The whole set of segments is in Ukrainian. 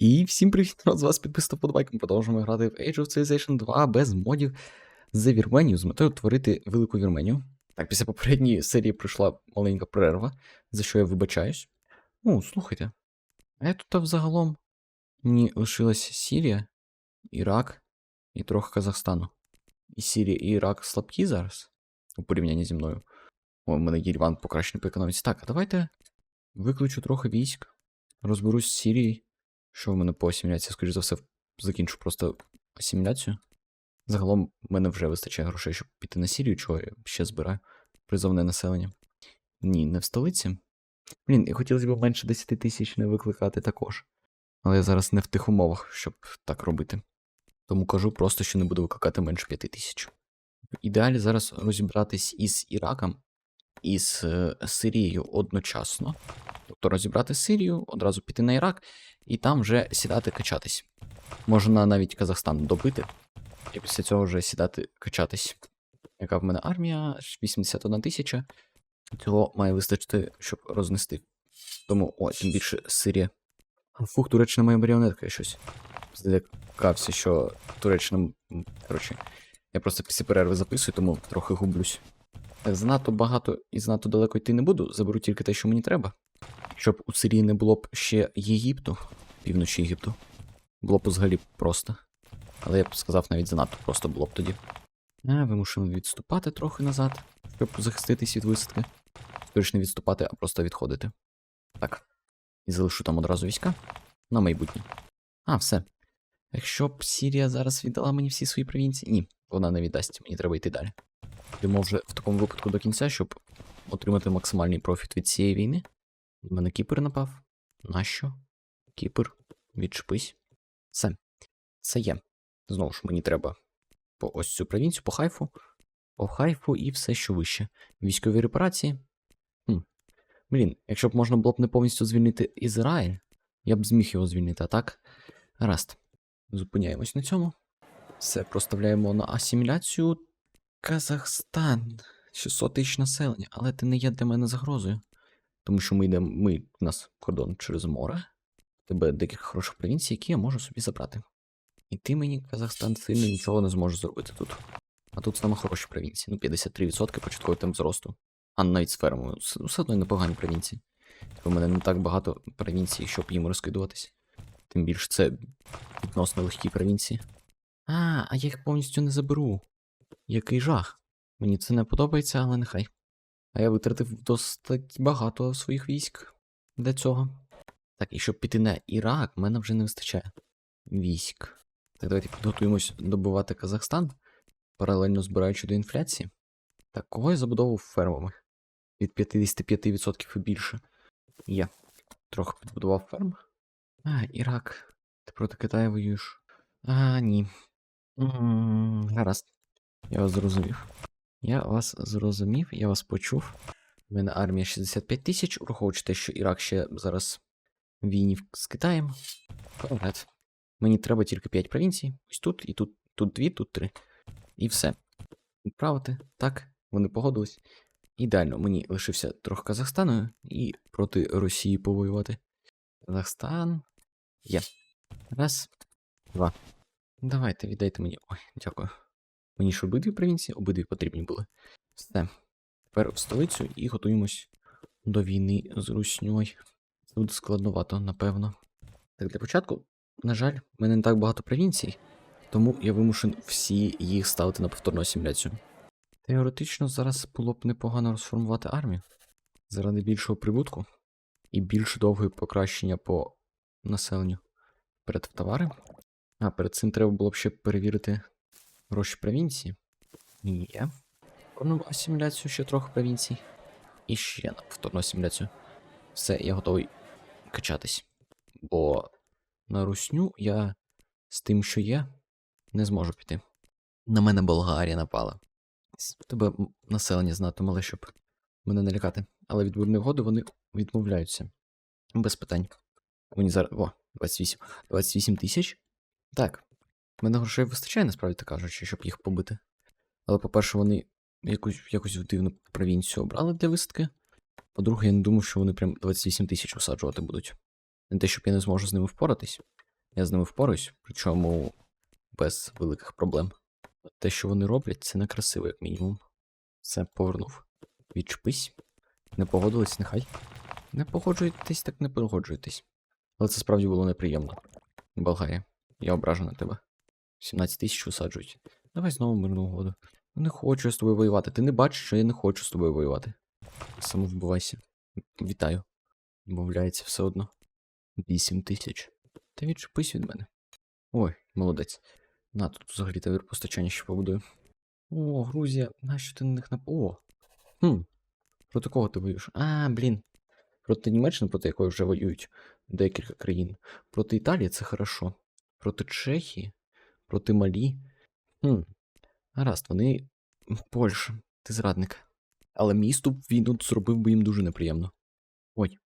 І всім привіт, з вас підписано подобайком. Продовжуємо грати в Age of Civilization 2 без модів за Вірменію з метою творити велику Вірменію. Так, після попередньої серії пройшла маленька перерва, за що я вибачаюсь. Ну, слухайте. А я тут взагалом мені лишилась Сірія, Ірак і трохи Казахстану. І Сірія і Ірак слабкі зараз у порівнянні зі мною. О, у мене Єріван покращений по економіці. Так, а давайте виключу трохи військ, розберусь з Сірією. Що в мене по асиміляції, скоріш за все, закінчу просто асиміляцію. Загалом в мене вже вистачає грошей, щоб піти на Сірію, чого я ще збираю. Призовне населення. Ні, не в столиці. Блін, і хотілося б менше 10 тисяч не викликати також. Але я зараз не в тих умовах, щоб так робити. Тому кажу просто, що не буду викликати менше 5 тисяч. В ідеалі зараз розібратись із Іраком і з е, Сирією одночасно. Тобто розібрати Сирію, одразу піти на Ірак і там вже сідати качатись. Можна навіть Казахстан добити, і після цього вже сідати качатись. Яка в мене армія? 81 тисяча. Цього має вистачити, щоб рознести. Тому, о, тим більше Сирія. Фух, Туреччина моя маріонетка щось. Злякався, що Туреччина. Коротше, я просто після перерви записую, тому трохи гублюсь. Занадто багато і занадто далеко йти не буду, заберу тільки те, що мені треба. Щоб у Сирії не було б ще Єгипту, півночі Єгипту. Було б взагалі просто. Але я б сказав, навіть занадто просто було б тоді. А, вимушено відступати трохи назад, щоб захиститись від висадки. Скоріше не відступати, а просто відходити. Так. І залишу там одразу війська на майбутнє. А, все. Якщо б Сірія зараз віддала мені всі свої провінції. Ні, вона не віддасть, мені треба йти далі. Йдемо вже в такому випадку до кінця, щоб отримати максимальний профіт від цієї війни. У мене Кіпр напав. Нащо? Кіпр, відчепись. Все. Це є. Знову ж мені треба по ось цю провінцію, по хайфу. По хайфу і все, що вище. Військові репарації. Хм. Блін, якщо б можна було б не повністю звільнити Ізраїль, я б зміг його звільнити, а так? Гаразд. Зупиняємось на цьому. Все, проставляємо на асиміляцію. Казахстан. 600 тисяч населення, але ти не є для мене загрозою. Тому що ми йдемо, ми, у нас кордон через море. Тебе декілька хороших провінцій, які я можу собі забрати. І ти мені, Казахстан, сильно нічого не зможеш зробити тут. А тут саме хороші провінції. Ну, 53% початковий темп зросту. А навіть з фермою. Все одно непогані провінції. У мене не так багато провінцій, щоб їм розкидуватись. Тим більше це відносно легкі провінції. А, а я їх повністю не заберу. Який жах. Мені це не подобається, але нехай. А я витратив досить багато своїх військ для цього. Так, і щоб піти на Ірак, в мене вже не вистачає військ. Так, давайте підготуємось добувати Казахстан, паралельно збираючи до інфляції. Так, кого я забудовував фермами? Від 55% і більше. Я трохи підбудував ферм. А, Ірак. Ти проти Китаю воюєш. А, ні. Гаразд. Я вас зрозумів. Я вас зрозумів, я вас почув. У мене армія 65 тисяч, враховуючи те, що Ірак ще зараз війні з Китаєм. Вперед. Мені треба тільки 5 провінцій. Ось тут, і тут, тут 2, тут 3. І все. Відправити. Так, вони погодились. Ідеально, мені лишився трохи Казахстану і проти Росії повоювати. Казахстан. Є. Раз, два. Давайте, віддайте мені. Ой, дякую. Мені ж обидві провінції, обидві потрібні були. Все. Тепер в столицю і готуємось до війни з Русньою. Це буде складновато, напевно. Так, для початку, на жаль, в мене не так багато провінцій, тому я вимушен всі їх ставити на повторну асиміляцію. Теоретично зараз було б непогано розформувати армію заради більшого прибутку і більш довгої покращення по населенню. Перед товари. А, перед цим треба було б ще перевірити гроші провінції. Є. Повторну асиміляцію ще трохи провінцій. І ще на повторну асиміляцію. Все, я готовий качатись. Бо на русню я з тим, що є, не зможу піти. На мене Болгарія напала. Тебе населення знато мале, щоб мене налякати. Але від мирної угоди вони відмовляються. Без питань. Мені зараз. О, 28. 28 тисяч. Так. В мене грошей вистачає, насправді так кажучи, щоб їх побити. Але, по-перше, вони якусь, якусь дивну провінцію обрали для висадки. По-друге, я не думаю, що вони прям 28 тисяч висаджувати будуть. Не те, щоб я не зможу з ними впоратись. Я з ними впораюсь, причому без великих проблем. Те, що вони роблять, це некрасиво, як мінімум. Все, повернув. Відчепись. Не погодились, нехай. Не погоджуєтесь, так не погоджуєтесь. Але це справді було неприємно. Болгарія, я ображу на тебе. 17 тисяч висаджують. Давай знову мирну угоду. Не хочу я з тобою воювати. Ти не бачиш, що я не хочу з тобою воювати. Самовбивайся. Вітаю. Мовляється, все одно. 8 тисяч. Та відчепись від мене. Ой, молодець. На, тут взагалі тавір постачання ще побудую. О, Грузія, нащо ти на них нап... О! Хм. Проти кого ти воюєш? А, блін. Проти Німеччини, проти якої вже воюють декілька країн. Проти Італії це хорошо. Проти Чехії, проти Малі. Хм. Гаразд, вони. Польща, ти зрадник. Але місту війну зробив би їм дуже неприємно. Ой,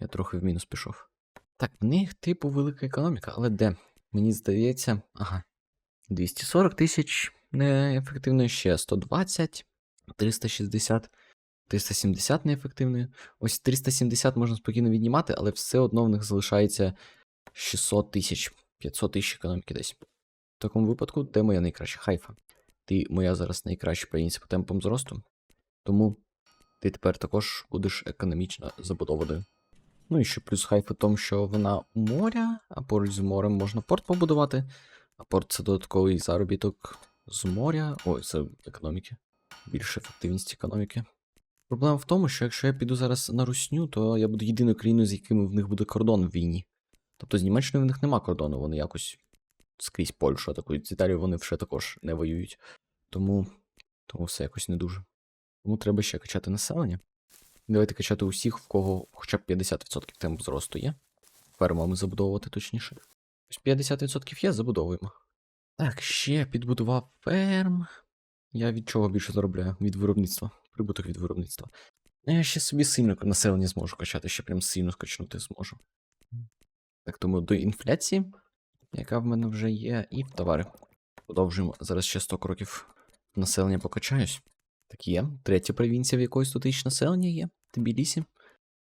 я трохи в мінус пішов. Так, в них, типу, велика економіка, але де? Мені здається. Ага. 240 тисяч неефективної, ще 120, 360, 370 неефективної. Ось 370 можна спокійно віднімати, але все одно в них залишається 600 тисяч, 500 тисяч економіки десь. Такому випадку, де моя найкраща хайфа? Ти моя зараз найкраща провінція по темпам зросту, тому ти тепер також будеш економічно забудованою. Ну і ще плюс хайф у тому, що вона у моря, а поруч з морем можна порт побудувати. А порт це додатковий заробіток з моря. Ой, це економіки. Більше ефективність економіки. Проблема в тому, що якщо я піду зараз на русню, то я буду єдиною країною, з якими в них буде кордон в війні. Тобто з Німеччиною в них нема кордону, вони якось скрізь Польщу атакують. З Італією вони вже також не воюють. Тому, тому все якось не дуже. Тому треба ще качати населення. Давайте качати усіх, в кого хоча б 50% темп зросту є. Фермами забудовувати точніше. Ось 50% є, забудовуємо. Так, ще підбудував ферм. Я від чого більше заробляю? Від виробництва. Прибуток від виробництва. Ну, Я ще собі сильно населення зможу качати, ще прям сильно скачнути зможу. Так, тому до інфляції, яка в мене вже є, і товари. Продовжуємо. Зараз ще 100 кроків населення покачаюсь. Так є. Третя провінція, в якої 100 тисяч населення є. Тбілісі.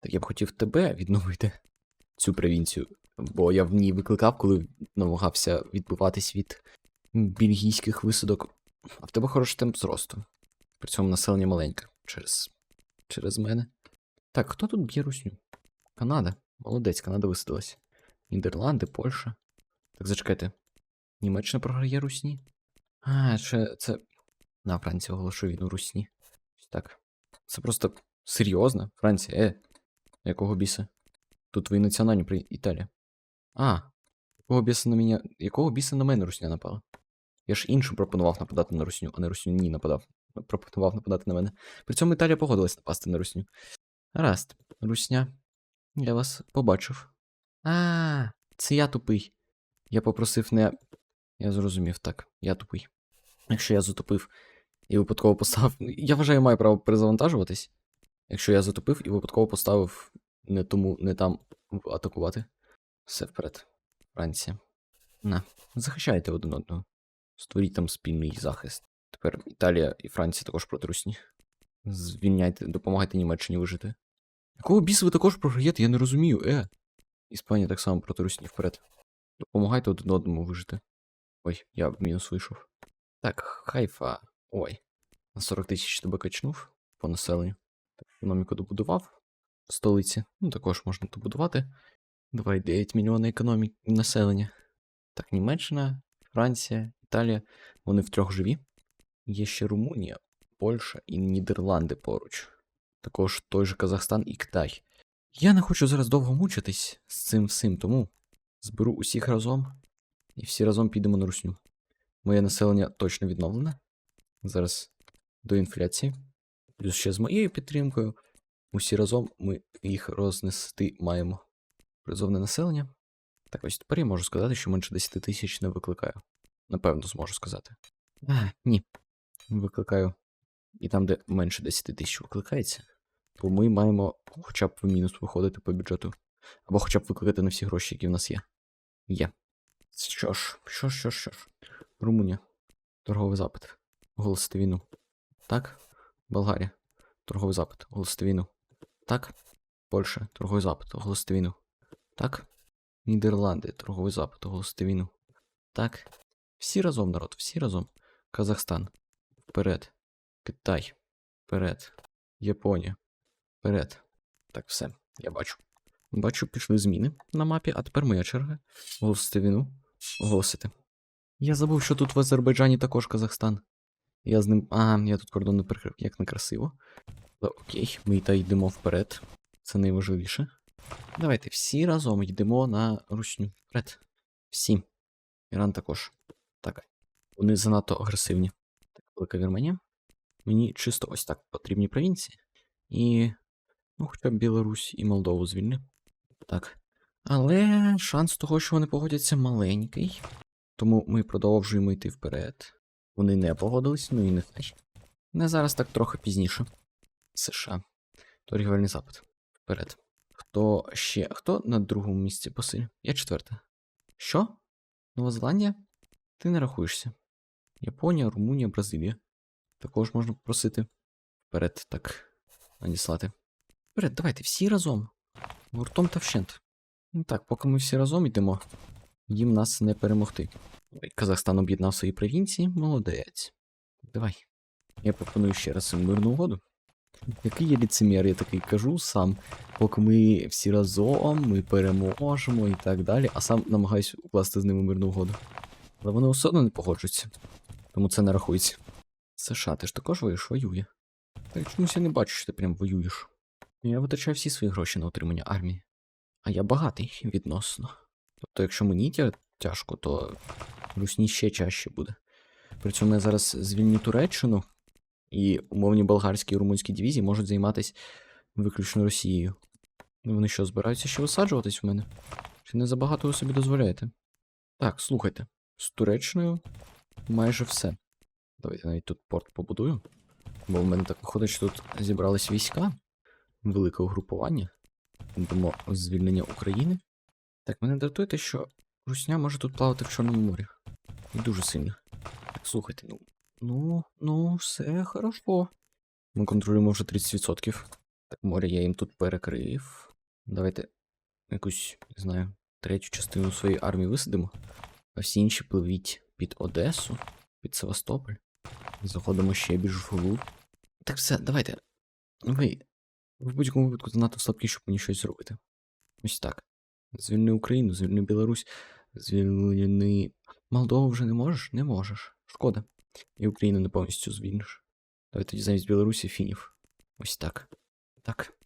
Так я б хотів тебе відновити цю провінцію, бо я в ній викликав, коли намагався відбиватись від бельгійських висадок. А в тебе хороший темп зросту. При цьому населення маленьке через, через мене. Так, хто тут б'є русню? Канада. Молодець, Канада висадилась. Нідерланди, Польща. Так зачекайте. Німеччина програє русні? А, ще це. На Франція оголошує війну русні. Так. Це просто серйозно? Франція, е. Якого біса? Тут твої національні при Італія. А. Якого біса на мене. Якого біса на мене русня напала? Я ж іншим пропонував нападати на русню, а не русню ні нападав. Пропонував нападати на мене. При цьому Італія погодилась напасти на русню. Гаразд, русня. Я вас побачив. А, це я тупий. Я попросив не. Я зрозумів, так. Я тупий. Якщо я затупив і випадково поставив. Я вважаю, маю право перезавантажуватись. Якщо я затупив і випадково поставив не тому, не там атакувати. Все вперед. Франція. На, захищайте один одного. Створіть там спільний захист. Тепер Італія і Франція також проти Русні. Звільняйте, допомагайте Німеччині вижити. Якого біса ви також програєте? Я не розумію, е. Іспанія так само проти Русні вперед. Допомагайте один одному вижити. Ой, я в мінус вийшов. Так, хайфа. Ой. На 40 тисяч тебе качнув по населенню. Так, економіку добудував в столиці. Ну, також можна добудувати. 2,9 мільйона економіки населення. Так, Німеччина, Франція, Італія. Вони втрьох живі. Є ще Румунія, Польща і Нідерланди поруч. Також той же Казахстан і Китай. Я не хочу зараз довго мучитись з цим всім, тому зберу усіх разом і всі разом підемо на русню. Моє населення точно відновлене. Зараз до інфляції. Плюс ще з моєю підтримкою. Усі разом ми їх рознести маємо. Призовне населення. Так ось тепер я можу сказати, що менше 10 тисяч не викликаю. Напевно, зможу сказати. А, ні. Викликаю. І там, де менше 10 тисяч викликається, то ми маємо хоча б в мінус виходити по бюджету. Або хоча б викликати на всі гроші, які в нас є. Є. Що ж, що ж, що ж, що ж. Румунія. Торговий запит. Оголосити війну. Так. Болгарія. Торговий запит. Оголосити війну. Так. Польща. Торговий запит. Оголосити війну. Так. Нідерланди, торговий запит, оголосити війну. Так. Всі разом, народ, всі разом. Казахстан. Вперед. Китай. Вперед. Японія. Вперед. Так, все, я бачу. Бачу, пішли зміни на мапі, а тепер моя черга. Оголосити війну. Оголосити. Я забув, що тут в Азербайджані також Казахстан. Я з ним. А, я тут кордон не перекрив, як некрасиво. Але окей, ми та йдемо вперед. Це найважливіше. Давайте всі разом йдемо на русню. Вперед. Всі. Іран також. Так. Вони занадто агресивні. Так, велика Вірменія. Мені чисто ось так потрібні провінції. І. Ну, хоча б Білорусь і Молдову звільни. Так. Але шанс того, що вони погодяться, маленький. Тому ми продовжуємо йти вперед. Вони не погодились, ну і не нехай. Не зараз так трохи пізніше. США. Торгівельний запит. Вперед. Хто ще? Хто на другому місці по силі? Я четверта. Що? Нова Зеландія? Ти не рахуєшся. Японія, Румунія, Бразилія. Також можна попросити. Вперед, так. Надіслати. Вперед, давайте, всі разом. Гуртом та вщент. Ну так, поки ми всі разом йдемо, їм нас не перемогти. Казахстан об'єднав свої провінції, молодець. Давай. Я пропоную ще раз мирну угоду. Який я ліцемір, я такий кажу сам, поки ми всі разом, ми переможемо і так далі, а сам намагаюся укласти з ними мирну угоду. Але вони все одно не погоджуються. Тому це не рахується. США, ти ж також воюєш, воює. Так чомусь я не бачу, що ти прям воюєш. Я витрачаю всі свої гроші на утримання армії. А я багатий відносно. Тобто, якщо мені тяжко, то русні ще чаще буде. При цьому я зараз звільню Туреччину, і умовні болгарські і румунські дивізії можуть займатися виключно Росією. Вони що, збираються ще висаджуватись в мене? Чи не забагато ви собі дозволяєте? Так, слухайте, з Туреччиною майже все. Давайте навіть тут порт побудую. Бо в мене так виходить, що тут зібрались війська, велике угрупування. Йдемо звільнення України. Так, мене дратує те, що Русня може тут плавати в Чорному морі. І дуже сильно. Слухайте, ну. Ну, ну, все хорошо. Ми контролюємо вже 30%. Так, море я їм тут перекрив. Давайте якусь, не знаю, третю частину своєї армії висадимо. А всі інші пливіть під Одесу, під Севастополь. Заходимо ще більш вглуб. Так все, давайте. Ви. В будь-якому випадку занадто слабкі, щоб мені щось зробити. Ось так. Звільни Україну, звільни Білорусь, звільни. Молдову вже не можеш? Не можеш. Шкода. І Україну не повністю звільниш. Давай тоді замість Білорусі фінів. Ось так. Так.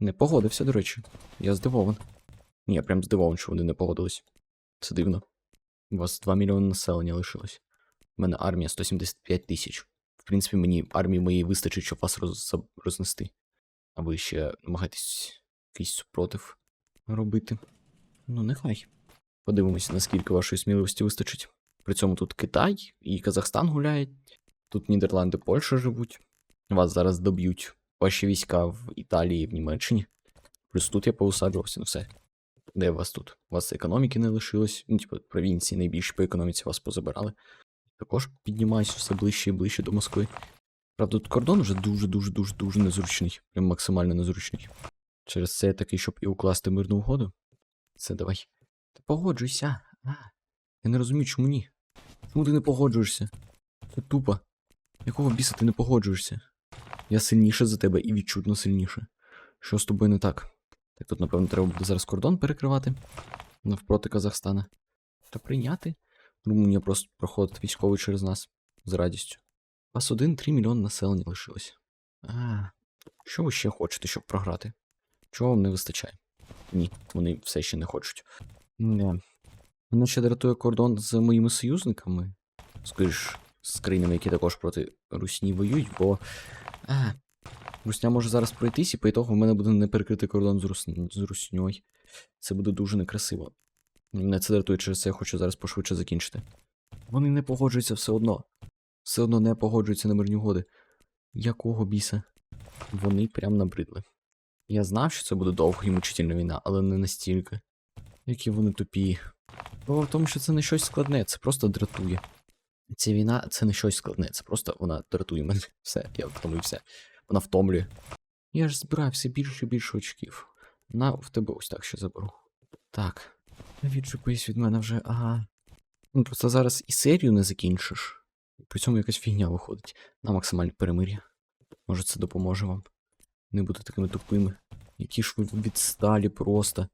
Не погодився, до речі. Я здивований. Ні, я прям здивований, що вони не погодились. Це дивно. У вас 2 мільйони населення лишилось. У мене армія 175 тисяч. В принципі, мені армії моєї вистачить, щоб вас роз... рознести. А ви ще намагаєтесь якийсь супротив робити. Ну, нехай. Подивимося, наскільки вашої сміливості вистачить. При цьому тут Китай і Казахстан гуляють, тут Нідерланди, Польща живуть. Вас зараз доб'ють ваші війська в Італії в Німеччині. Плюс тут я поусаджувався, ну все. Де у вас тут? У вас економіки не лишилось, ну, типу, провінції найбільші по економіці вас позабирали. Також піднімаюся все ближче і ближче до Москви. Правда, тут кордон вже дуже-дуже дуже дуже незручний. Прям максимально незручний. Через це я такий, щоб і укласти мирну угоду. Це давай. Ти погоджуйся. А, я не розумію, чому ні. Чому ти не погоджуєшся? Це тупо. Якого біса ти не погоджуєшся? Я сильніше за тебе і відчутно сильніше. Що з тобою не так? Так тут, напевно, треба буде зараз кордон перекривати навпроти Казахстана. Та прийняти. Румунія просто проходить військовий через нас з радістю. Вас один-три мільйони населення лишилось. А, що ви ще хочете, щоб програти? Чого вам не вистачає? Ні, вони все ще не хочуть. Не. Мене ще дратує кордон з моїми союзниками. Скажіш, з країнами, які також проти Русні воюють, бо. А, Русня може зараз пройтись, і по ітогу в мене буде неперекритий кордон з, Рус... з Русньою. Це буде дуже некрасиво. Мене це дратує, через це я хочу зараз пошвидше закінчити. Вони не погоджуються все одно. Все одно не погоджуються на мирні угоди. Якого біса? Вони прям набридли. Я знав, що це буде довга і мучительна війна, але не настільки. Які вони тупі. Справа в тому, що це не щось складне, це просто дратує. Ця війна це не щось складне, це просто вона дратує мене. Все, я втомився. Вона втомлює. Я ж збираю все більше і більше очків. На в тебе ось так ще заберу. Так. Відчепись від мене вже, ага. Ну, просто зараз і серію не закінчиш. При цьому якась фігня виходить на максимальне перемир'я. Може, це допоможе вам. Не бути такими тупими. Які ж ви відсталі просто.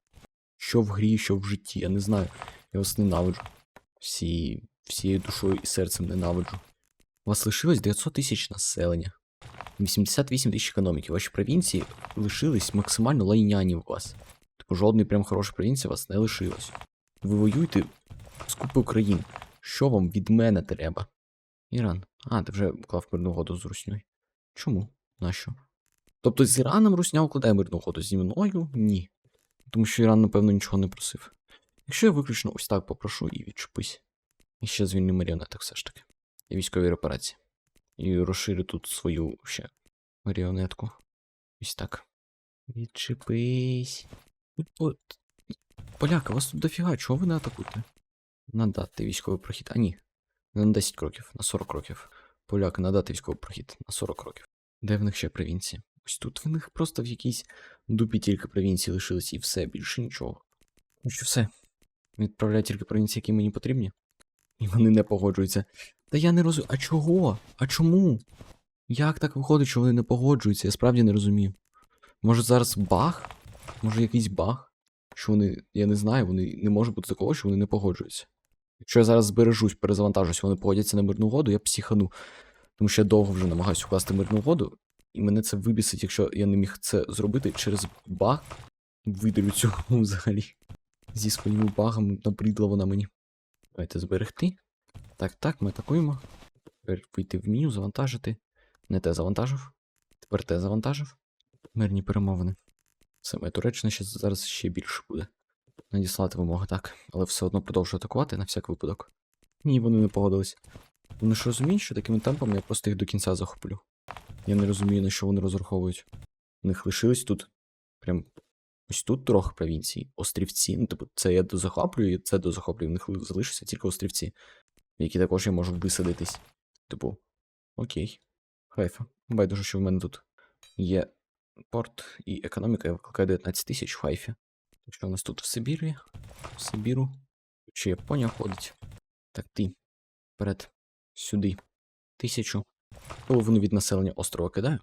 Що в грі, що в житті, я не знаю. Я вас ненавиджу. Всі, всією душою і серцем ненавиджу. У вас лишилось 900 тисяч населення. 88 тисяч економіки. Ваші провінції лишились максимально лайняні у вас. Типу жодної прям хорошої провінції у вас не лишилось. Ви воюєте з купою країн. Що вам від мене треба? Іран. А, ти вже уклав мирну угоду з Русньою. Чому? Нащо? Тобто з Іраном Русня укладає мирну угоду зі мною? Ні. Тому що Іран, напевно, нічого не просив. Якщо я виключно ось так попрошу і відчепись. І ще звільню маріонеток все ж таки. І військові репарації. І розширю тут свою ще маріонетку. Ось так. Відчепись. Поляка, вас тут дофіга, чого ви не атакуєте? Надати військовий прохід. А ні. Не на 10 кроків, на 40 кроків. Поляки, надати військовий прохід на 40 кроків. Де в них ще провінції? Ось тут в них просто в якійсь дупі тільки провінції лишились і все, більше нічого. Ну що все. Відправляю тільки провінції, які мені потрібні. І вони не погоджуються. Та я не розумію. А чого? А чому? Як так виходить, що вони не погоджуються? Я справді не розумію. Може зараз баг? Може якийсь баг? Що вони. Я не знаю, вони не може бути такого, що вони не погоджуються. Якщо я зараз збережусь, перезавантажусь, вони погодяться на мирну угоду, я психану. Тому що я довго вже намагаюся укласти мирну угоду, і мене це вибісить, якщо я не міг це зробити через баг. Видалю цього взагалі. Зі своїми багами набридла вона мені. Давайте зберегти. Так, так, ми атакуємо. Тепер вийти в меню, завантажити. Не те завантажив. Тепер те завантажив. Мирні перемовини. Саме Туреччина ще зараз ще більше буде. Надіслати вимоги, так. Але все одно продовжую атакувати на всяк випадок. Ні, вони не погодились. Вони ж розуміють, що такими темпами я просто їх до кінця захоплю. Я не розумію, на що вони розраховують. У них лишились тут. Прям ось тут трохи провінцій. Острівці. Ну, типу, це я дозахоплюю, і це дозахоплюю. В них ли- залишаться тільки острівці, які також я можу висадитись. Типу, окей. Хайфа. Байдуже, що в мене тут є порт і економіка, я викликаю 19 тисяч в Хайфі. Що у нас тут в Сибірі? В Сибіру. Ще Японія ходить. Так, ти. Вперед. Сюди. Тисячу. Половину від населення острова кидаю.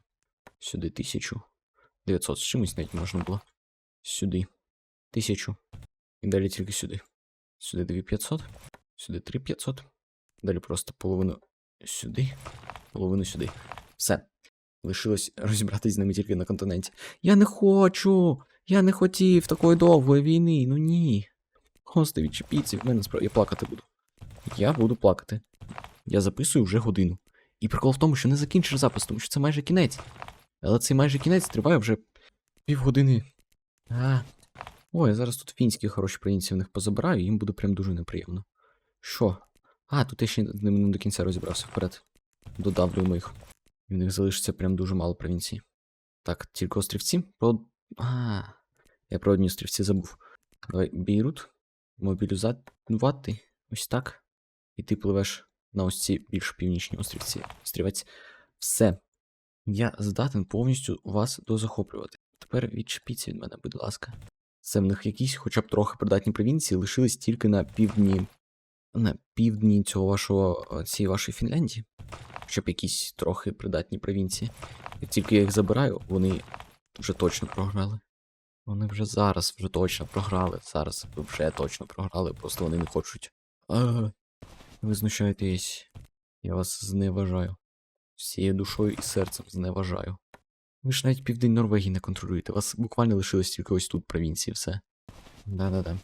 Сюди тисячу. 900 з чимось навіть можна було. Сюди. Тисячу. І далі тільки сюди. Сюди 2500. Сюди 3500. Далі просто половину сюди. Половину сюди. Все. Лишилось розібратись з ними тільки на континенті. Я не хочу! Я не хотів такої довгої війни, ну ні. Гости, відчепіться, в мене справді. Я плакати буду. Я буду плакати. Я записую вже годину. І прикол в тому, що не закінчиш запис, тому що це майже кінець. Але цей майже кінець триває вже півгодини. А. Ой, я зараз тут фінські хороші провінції в них позабираю, їм буде прям дуже неприємно. Що? А, тут я ще не до кінця розібрався вперед. Додавлюємо їх. І в них залишиться прям дуже мало провінцій. Так, тільки острівці. А, я про одні острівці забув. Давай, Бейрут. Мобілізувати. Ось так. І ти пливеш на ось ці більш північні острівці. Острівець. Все. Я здатен повністю вас дозахоплювати. Тепер відчепіться від мене, будь ласка. Це в них якісь, хоча б трохи придатні провінції, лишились тільки на півдні. На півдні цього вашого е, цієї вашої Фінляндії. Щоб якісь трохи придатні провінції. Як тільки я їх забираю, вони вже точно програли. Вони вже зараз вже точно програли. Зараз вже точно програли, просто вони не хочуть. А, ви знущаєтесь. Я вас зневажаю. Всією душою і серцем зневажаю. Ви ж навіть південь Норвегії не контролюєте. Вас буквально лишилось тільки ось тут провінції, все. Да-да-да.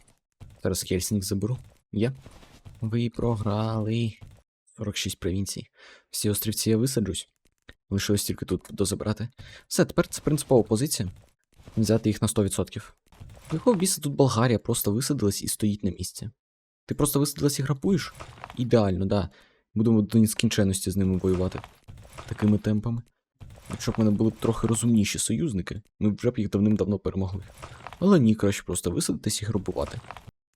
Зараз Хельсінг заберу. Є. Ви програли. 46 провінцій. Всі острівці я висаджусь. Лишилось тільки тут дозабрати. Все, тепер це принципова позиція. Взяти їх на 100%. Якого біса тут Болгарія просто висадилась і стоїть на місці. Ти просто висадилась і грапуєш? Ідеально, да. Будемо до нескінченності з ними воювати. Такими темпами. Якщо б мене були б трохи розумніші союзники, ми вже б їх давним-давно перемогли. Але ні, краще просто висадитись і грабувати.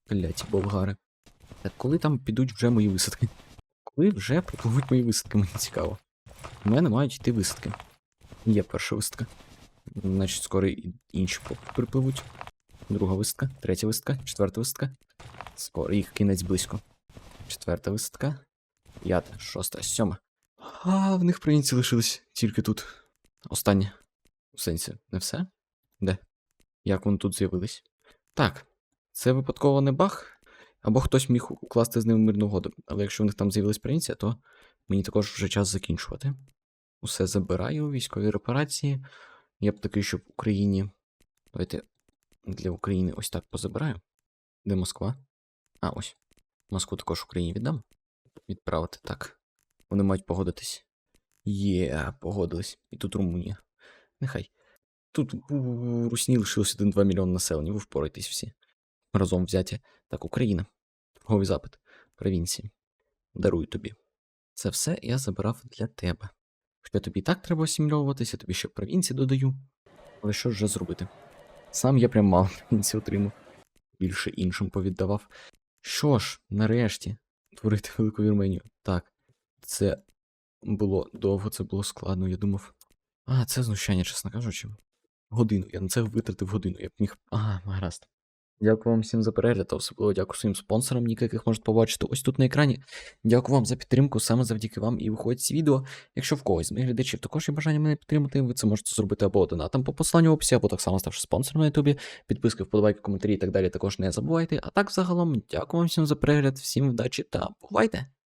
Кляті болгари. Так коли там підуть вже мої висадки? Коли вже припливуть мої висадки, мені цікаво. У мене мають йти висадки. Є перша висадка. Значить, скоро і інші припливуть. Друга висадка, третя висадка, четверта висадка. Скоро їх кінець близько. Четверта висадка. П'ята, шоста, сьома. А в них провінції лишились тільки тут. Останнє. У сенсі, не все? Де? Як вони тут з'явились? Так, це випадково не баг, або хтось міг укласти з ними мирну угоду. Але якщо в них там з'явилась провінція, то мені також вже час закінчувати. Усе забираю, військові репарації. Я б такий, щоб Україні. Давайте для України ось так позабираю. Де Москва? А, ось. Москву також Україні віддам. Відправити так. Вони мають погодитись. Є, погодились. І тут Румунія. Нехай. Тут у Русні лишилось 1-2 мільйони населення, ви впораєтесь всі. Разом взяті. Так, Україна. Торговий запит. Провінції. Дарую тобі. Це все я забирав для тебе. Хоча тобі так треба асимільовуватися, тобі ще провінції додаю. Але що ж вже зробити? Сам я прям мало провінцій отримав. Більше іншим повіддавав. Що ж, нарешті, творити велику Вірменію. Так, це було довго, це було складно, я думав. А, це знущання, чесно кажучи. Годину. Я на це витратив годину. Я б міг. Ага, гаразд. Дякую вам всім за перегляд, та особливо дякую своїм спонсорам, яких можете побачити ось тут на екрані. Дякую вам за підтримку, саме завдяки вам і виходять ці відео. Якщо в когось з моїх глядачів також є бажання мене підтримати, ви це можете зробити або донатом по посланню в описі, або так само ставши спонсором на ютубі. Підписки, вподобайки, коментарі і так далі також не забувайте. А так загалом, дякую вам всім за перегляд, всім вдачі та бувайте!